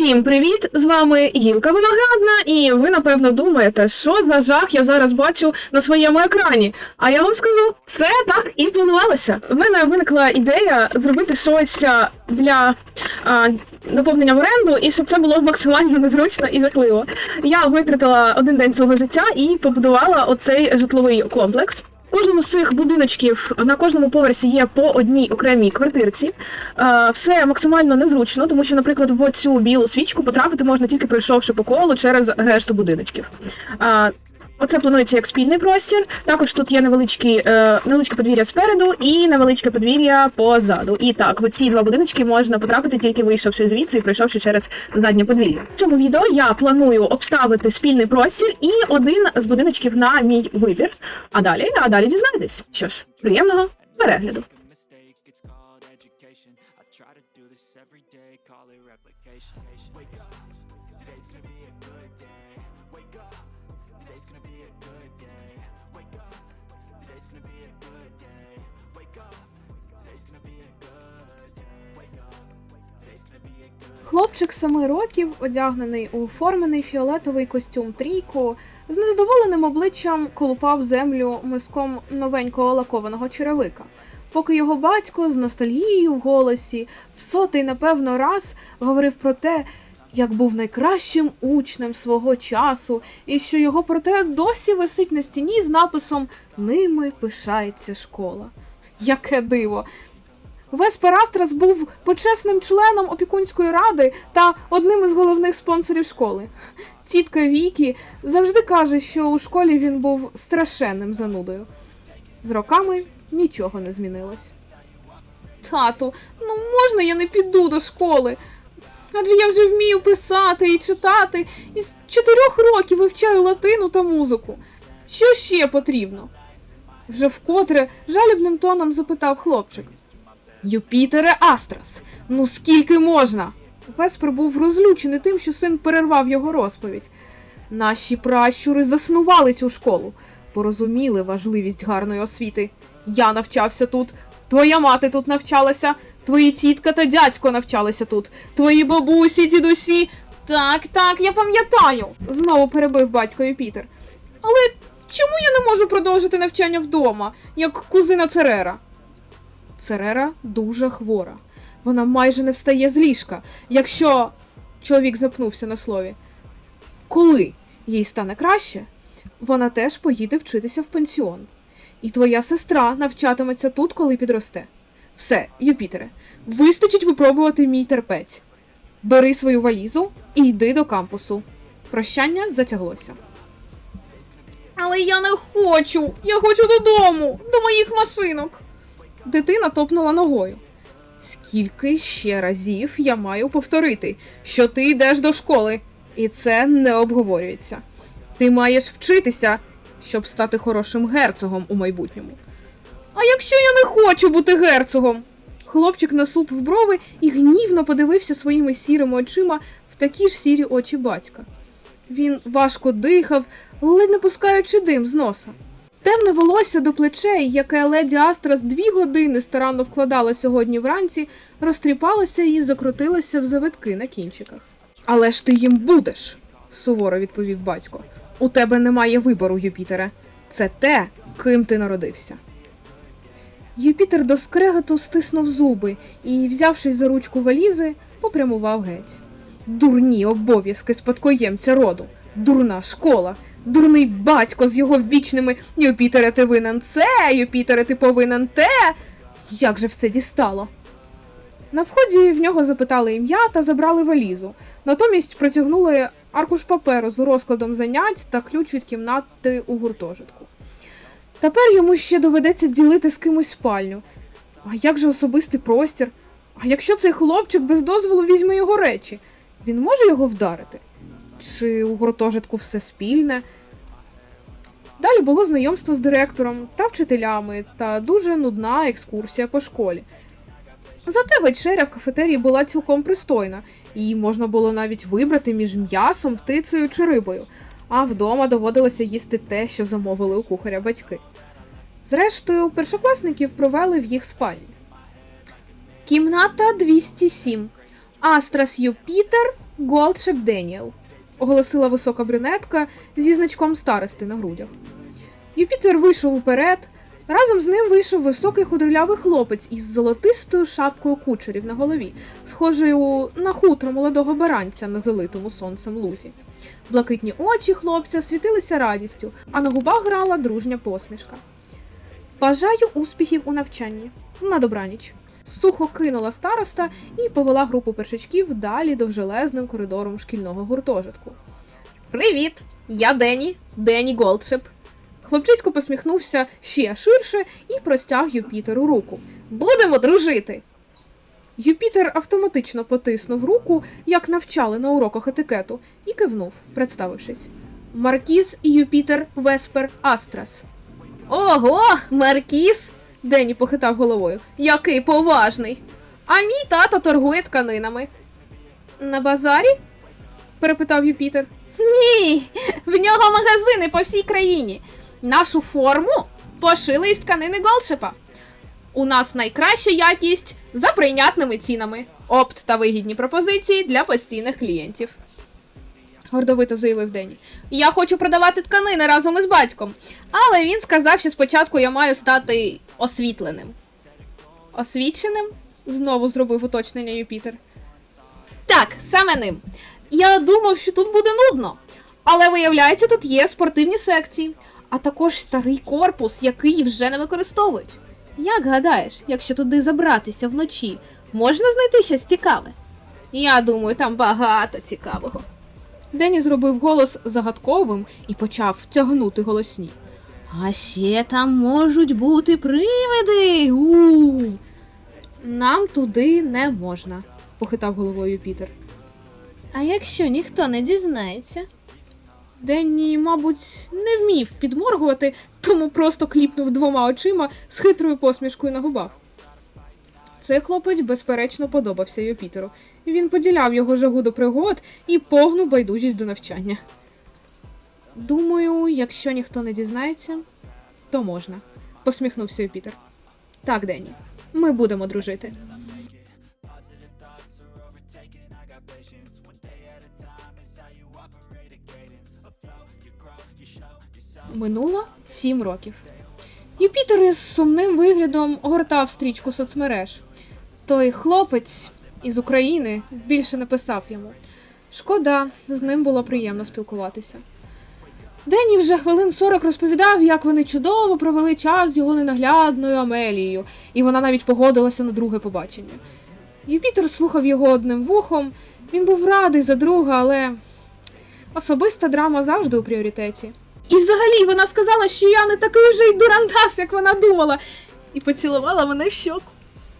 Усім привіт! З вами Гілка Виноградна, і ви напевно думаєте, що за жах я зараз бачу на своєму екрані. А я вам скажу, це так і планувалося. В мене виникла ідея зробити щось для а, наповнення в оренду, і щоб це було максимально незручно і жахливо. Я витратила один день свого життя і побудувала оцей житловий комплекс. Кожному з цих будиночків на кожному поверсі є по одній окремій квартирці. Е, Все максимально незручно, тому що, наприклад, в цю білу свічку потрапити можна тільки пройшовши по колу через решту будиночків. Оце планується як спільний простір. Також тут є невеличкі, е, невеличке подвір'я спереду і невеличке подвір'я позаду. І так, в ці два будиночки можна потрапити тільки вийшовши звідси і пройшовши через заднє подвір'я. В цьому відео я планую обставити спільний простір і один з будиночків на мій вибір. А далі, а далі дізнаєтесь. Що ж, приємного перегляду. Wake up, today's gonna be a good day. Wake up, today's gonna be a good day. Wake up, today's gonna be a good day. Wake up, today's gonna be a good day. Wake up, Хлопчик семи років, одягнений у формений фіолетовий костюм трійку, з незадоволеним обличчям колупав землю миском новенького лакованого черевика. Поки його батько з ностальгією в голосі в сотий, напевно, раз говорив про те, як був найкращим учнем свого часу, і що його портрет досі висить на стіні з написом Ними пишається школа. Яке диво! Вес Парастрас був почесним членом опікунської ради та одним із головних спонсорів школи. Тітка Вікі завжди каже, що у школі він був страшенним занудою. З роками нічого не змінилось. Тату, ну можна я не піду до школи? Адже я вже вмію писати і читати, і з чотирьох років вивчаю латину та музику. Що ще потрібно? Вже вкотре жалібним тоном запитав хлопчик. Юпітере Астрас, ну скільки можна? Веспер був розлючений тим, що син перервав його розповідь. Наші пращури заснували цю школу, порозуміли важливість гарної освіти. Я навчався тут, твоя мати тут навчалася, твої тітка та дядько навчалися тут, твої бабусі, дідусі. Так, так, я пам'ятаю. Знову перебив батько Юпітер. Але чому я не можу продовжити навчання вдома, як кузина Церера? Церера дуже хвора. Вона майже не встає з ліжка. Якщо чоловік запнувся на слові, коли їй стане краще, вона теж поїде вчитися в пенсіон. І твоя сестра навчатиметься тут, коли підросте. Все, Юпітере, вистачить випробувати мій терпець. Бери свою валізу і йди до кампусу. Прощання затяглося. Але я не хочу. Я хочу додому, до моїх машинок. Дитина топнула ногою. Скільки ще разів я маю повторити, що ти йдеш до школи, і це не обговорюється. Ти маєш вчитися, щоб стати хорошим герцогом у майбутньому. А якщо я не хочу бути герцогом? Хлопчик насупив брови і гнівно подивився своїми сірими очима в такі ж сірі очі батька. Він важко дихав, ледь не пускаючи дим з носа. Темне волосся до плечей, яке леді Астрас дві години старанно вкладала сьогодні вранці, розтріпалося і закрутилося в завитки на кінчиках. Але ж ти їм будеш, суворо відповів батько. У тебе немає вибору, Юпітере. Це те, ким ти народився. Юпітер до скреготу стиснув зуби і, взявшись за ручку валізи, попрямував геть. Дурні обов'язки спадкоємця роду, дурна школа, дурний батько з його вічними Юпітере, ти винен це, Юпітере, ти повинен те. Як же все дістало? На вході в нього запитали ім'я та забрали валізу. Натомість протягнули аркуш паперу з розкладом занять та ключ від кімнати у гуртожитку. Тепер йому ще доведеться ділити з кимось спальню. А як же особистий простір? А якщо цей хлопчик без дозволу візьме його речі, він може його вдарити? Чи у гуртожитку все спільне? Далі було знайомство з директором та вчителями та дуже нудна екскурсія по школі. Зате вечеря в кафетерії була цілком пристойна, і можна було навіть вибрати між м'ясом, птицею чи рибою, а вдома доводилося їсти те, що замовили у кухаря батьки. Зрештою, першокласників провели в їх спальні. Кімната 207. Астрас Юпітер Голдшеп Деніел, оголосила висока брюнетка зі значком старости на грудях. Юпітер вийшов уперед. Разом з ним вийшов високий худорлявий хлопець із золотистою шапкою кучерів на голові, схожою на хутро молодого баранця на залитому сонцем лузі. Блакитні очі хлопця світилися радістю, а на губах грала дружня посмішка. Бажаю успіхів у навчанні. На добраніч. Сухо кинула староста і повела групу першачків далі довжелезним коридором шкільного гуртожитку. Привіт! Я Дені, Дені Голдшеп. Хлопчисько посміхнувся ще ширше і простяг Юпітеру руку. Будемо дружити. Юпітер автоматично потиснув руку, як навчали на уроках етикету, і кивнув, представившись. Маркіз Юпітер Веспер Астрас. Ого, Маркіз! Дені похитав головою. Який поважний. А мій тато торгує тканинами. На базарі? перепитав Юпітер. Ні, в нього магазини по всій країні. Нашу форму пошили із тканини Голшепа. У нас найкраща якість за прийнятними цінами. Опт та вигідні пропозиції для постійних клієнтів. Гордовито заявив Дені. Я хочу продавати тканини разом із батьком, але він сказав, що спочатку я маю стати освітленим. Освіченим? знову зробив уточнення Юпітер. Так, саме ним. Я думав, що тут буде нудно. Але виявляється, тут є спортивні секції, а також старий корпус, який вже не використовують. Як гадаєш, якщо туди забратися вночі, можна знайти щось цікаве? Я думаю, там багато цікавого. Дені зробив голос загадковим і почав тягнути голосні. А ще там можуть бути привиди. у Нам туди не можна, похитав головою Пітер. А якщо ніхто не дізнається? Денні, мабуть, не вмів підморгувати, тому просто кліпнув двома очима з хитрою посмішкою на губах. Цей хлопець, безперечно, подобався Юпітеру. Він поділяв його жагу до пригод і повну байдужість до навчання. Думаю, якщо ніхто не дізнається, то можна, посміхнувся Юпітер. Так, Денні, ми будемо дружити. Минуло сім років. Юпітер із сумним виглядом огортав стрічку соцмереж. Той хлопець із України більше не писав йому. Шкода, з ним було приємно спілкуватися. Дені вже хвилин 40 розповідав, як вони чудово провели час з його ненаглядною Амелією, і вона навіть погодилася на друге побачення. Юпітер слухав його одним вухом. Він був радий за друга, але особиста драма завжди у пріоритеті. І взагалі вона сказала, що я не такий вже й дурантас, як вона думала, і поцілувала мене в щоку.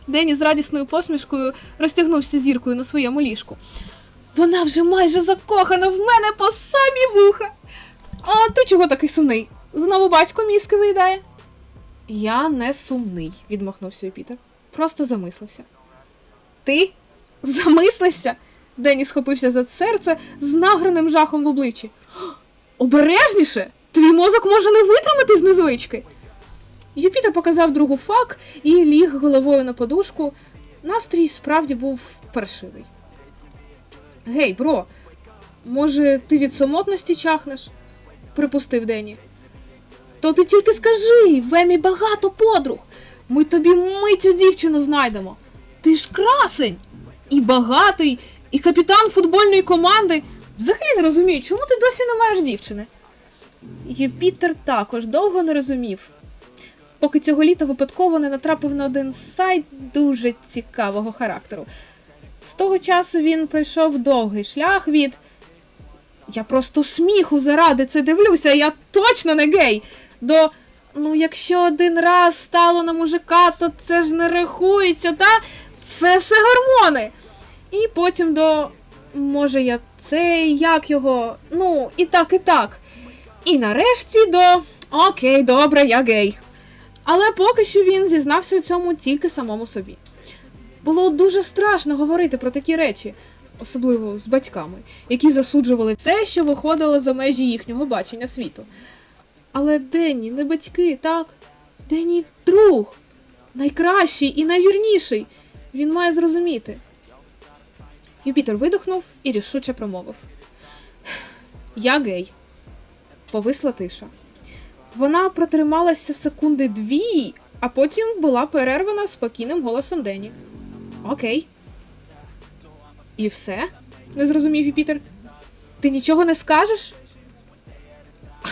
Дені з радісною посмішкою розтягнувся зіркою на своєму ліжку. Вона вже майже закохана в мене по самі вуха. А ти чого такий сумний? Знову батько мізки виїдає? Я не сумний, відмахнувся Юпітер. Просто замислився. Ти замислився? Дені схопився за серце з награним жахом в обличчі. Обережніше! Твій мозок може не витримати з незвички. Юпітер показав другу фак і ліг головою на подушку. Настрій справді був паршивий. Гей, бро, може, ти від самотності чахнеш? припустив Дені. То ти тільки скажи, в багато подруг. Ми тобі миттю дівчину знайдемо. Ти ж красень і багатий, і капітан футбольної команди. Взагалі не розумію, чому ти досі не маєш дівчини? Юпітер також довго не розумів, поки цього літа випадково не натрапив на один сайт дуже цікавого характеру. З того часу він пройшов довгий шлях від. Я просто сміху заради це дивлюся, я точно не гей. До. Ну, якщо один раз стало на мужика, то це ж не рахується, та? Це все гормони. І потім до. Може, я цей, як його. Ну, і так, і так. І нарешті до. Окей, добре, я гей. Але поки що він зізнався у цьому тільки самому собі. Було дуже страшно говорити про такі речі, особливо з батьками, які засуджували все, що виходило за межі їхнього бачення світу. Але Денні не батьки, так? Денні друг, найкращий і найвірніший. Він має зрозуміти. Юпітер видихнув і рішуче промовив: Я гей. Повисла тиша. Вона протрималася секунди дві, а потім була перервана спокійним голосом Дені. Окей. І все? не зрозумів Юпітер. Ти нічого не скажеш?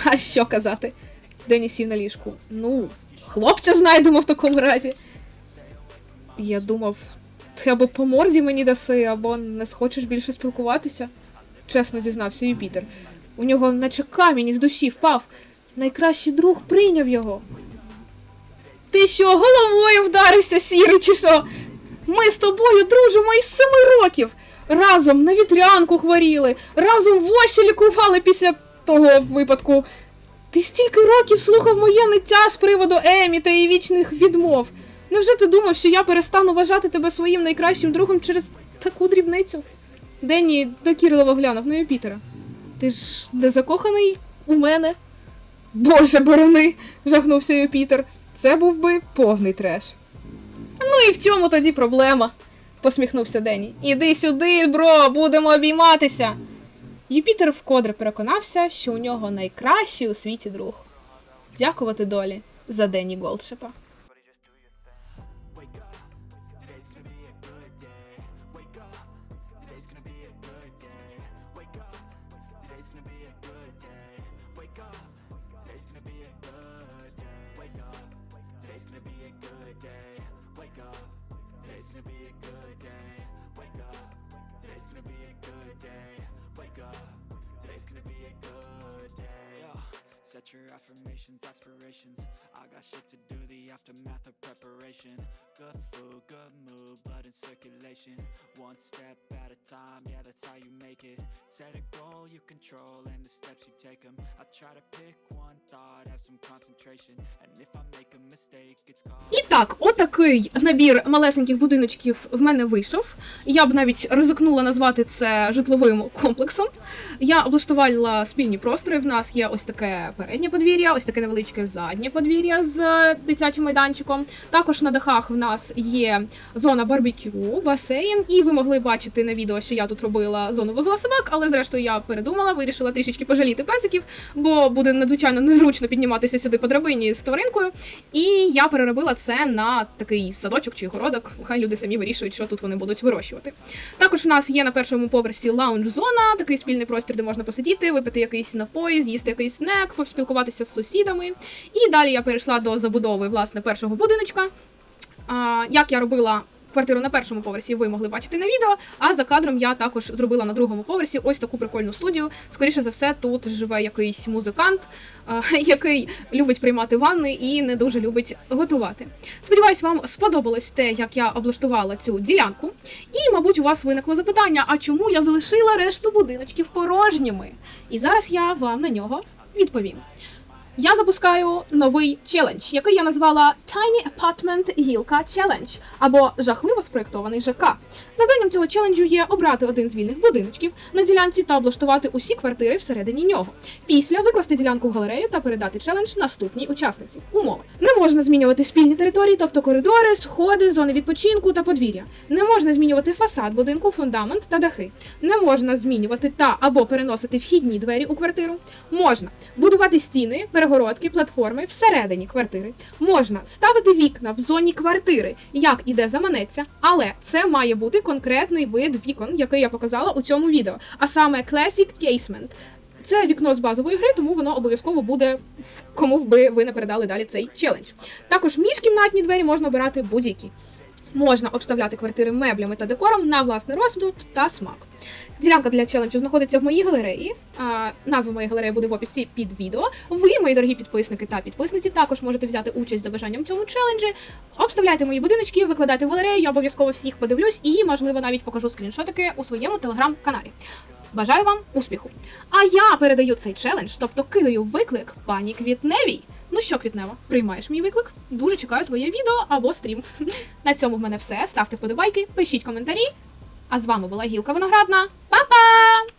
А що казати? Дені сів на ліжку. Ну, хлопця знайдемо в такому разі. Я думав, ти або по морді мені даси, або не схочеш більше спілкуватися, чесно зізнався Юпітер. У нього наче камінь із душі впав. Найкращий друг прийняв його. Ти що, головою вдарився, сірий, чи що? Ми з тобою дружимо із семи років. Разом на вітрянку хворіли, разом воші лікували після того випадку. Ти стільки років слухав моє ниття з приводу Емі та її вічних відмов. Невже ти думав, що я перестану вважати тебе своїм найкращим другом через таку дрібницю? Денні докірливо глянув на Юпітера. Ти ж не закоханий у мене? Боже борони, жахнувся Юпітер. Це був би повний треш. Ну і в чому тоді проблема? посміхнувся Денні. Іди сюди, бро, будемо обійматися. Юпітер вкотре переконався, що у нього найкращий у світі друг. Дякувати долі за Денні Голдшепа. Be a good day. Wake up, today's gonna be a good day. Wake up, today's gonna be a good day. Wake up, today's gonna be a good day. Wake up, today's gonna be a good day. Wake up, today's gonna be a good day. Set your affirmations, aspirations. I got shit to do, the aftermath of preparation. Good food, good mood, blood in circulation. One step at a time, yeah, that's how you make it. Set a goal you control and the steps you take them. I try to pick one thought, have some concentration. And if I make a mistake, it's called. І так, отакий набір малесеньких будиночків в мене вийшов. Я б навіть ризикнула назвати це житловим комплексом. Я облаштувала спільні простори. В нас є ось таке переднє подвір'я, ось таке невеличке заднє подвір'я з дитячим майданчиком. Також на дахах в нас є зона барбекю, басейн, і ви могли бачити на відео, що я тут робила зону вигула собак, але зрештою я передумала, вирішила трішечки пожаліти песиків, бо буде надзвичайно незручно підніматися сюди по драбині з тваринкою. І я переробила це на такий садочок чи городок. Хай люди самі вирішують, що тут вони будуть вирощувати. Також в нас є на першому поверсі лаунж-зона, такий спільний простір, де можна посидіти, випити якийсь напой, з'їсти якийсь снек, поспілкуватися з сусідами. І далі я перейшла до забудови власне першого будиночка. Як я робила квартиру на першому поверсі, ви могли бачити на відео. А за кадром я також зробила на другому поверсі ось таку прикольну студію. Скоріше за все, тут живе якийсь музикант, який любить приймати ванни і не дуже любить готувати. Сподіваюсь, вам сподобалось те, як я облаштувала цю ділянку. І, мабуть, у вас виникло запитання: а чому я залишила решту будиночків порожніми? І зараз я вам на нього відповім. Я запускаю новий челендж, який я назвала Tiny Apartment Гілка Challenge або жахливо спроєктований ЖК. Завданням цього челенджу є обрати один з вільних будиночків на ділянці та облаштувати усі квартири всередині нього. Після викласти ділянку в галерею та передати челендж наступній учасниці. Умова не можна змінювати спільні території, тобто коридори, сходи, зони відпочинку та подвір'я. Не можна змінювати фасад будинку, фундамент та дахи. Не можна змінювати та або переносити вхідні двері у квартиру. Можна будувати стіни, перегородки, платформи всередині квартири. Можна ставити вікна в зоні квартири, як іде заманеться, але це має бути конкретний вид вікон, який я показала у цьому відео, а саме Classic Casement. Це вікно з базової гри, тому воно обов'язково буде кому би ви не передали далі цей челендж. Також міжкімнатні двері можна обирати будь-які. Можна обставляти квартири меблями та декором на власний розсуд та смак. Ділянка для челенджу знаходиться в моїй галереї. А, назва моєї галереї буде в описі під відео. Ви, мої дорогі підписники та підписниці, також можете взяти участь за бажанням цьому челенджі. Обставляйте мої будиночки, викладайте в галерею. Я обов'язково всіх подивлюсь і, можливо, навіть покажу скріншотики у своєму телеграм-каналі. Бажаю вам успіху! А я передаю цей челендж, тобто кидаю виклик пані Квітневій. Ну що, Квітнева, приймаєш мій виклик? Дуже чекаю твоє відео або стрім. На цьому в мене все. Ставте вподобайки, пишіть коментарі. А з вами була Гілка Виноградна. Па-па!